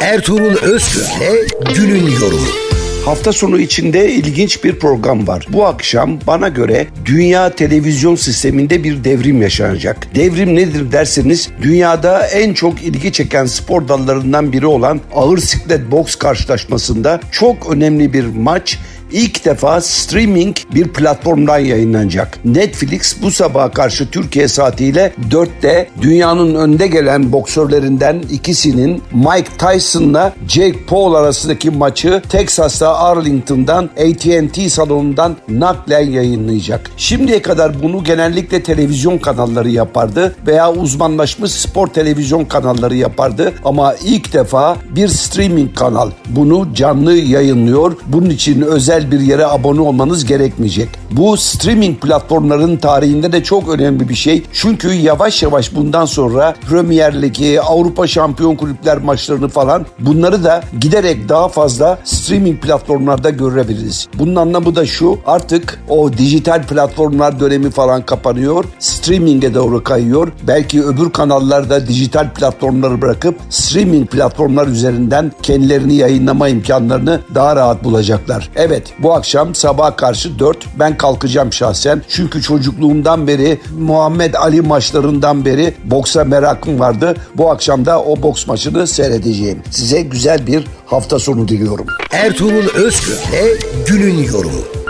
Ertuğrul Özkürk'le günün yorumu. Hafta sonu içinde ilginç bir program var. Bu akşam bana göre dünya televizyon sisteminde bir devrim yaşanacak. Devrim nedir derseniz dünyada en çok ilgi çeken spor dallarından biri olan ağır siklet boks karşılaşmasında çok önemli bir maç ilk defa streaming bir platformdan yayınlanacak. Netflix bu sabaha karşı Türkiye saatiyle 4'te dünyanın önde gelen boksörlerinden ikisinin Mike Tyson'la Jake Paul arasındaki maçı Texas'ta Arlington'dan AT&T salonundan naklen yayınlayacak. Şimdiye kadar bunu genellikle televizyon kanalları yapardı veya uzmanlaşmış spor televizyon kanalları yapardı ama ilk defa bir streaming kanal bunu canlı yayınlıyor. Bunun için özel bir yere abone olmanız gerekmeyecek. Bu streaming platformların tarihinde de çok önemli bir şey. Çünkü yavaş yavaş bundan sonra Premier Ligi, Avrupa Şampiyon Kulüpler maçlarını falan bunları da giderek daha fazla streaming platformlarda görebiliriz. Bunun anlamı da şu artık o dijital platformlar dönemi falan kapanıyor. Streaming'e doğru kayıyor. Belki öbür kanallarda dijital platformları bırakıp streaming platformlar üzerinden kendilerini yayınlama imkanlarını daha rahat bulacaklar. Evet bu akşam sabah karşı 4 ben kalkacağım şahsen. Çünkü çocukluğumdan beri Muhammed Ali maçlarından beri boksa merakım vardı. Bu akşam da o boks maçını seyredeceğim. Size güzel bir hafta sonu diliyorum. Ertuğrul Özkürk'le günün yorumu.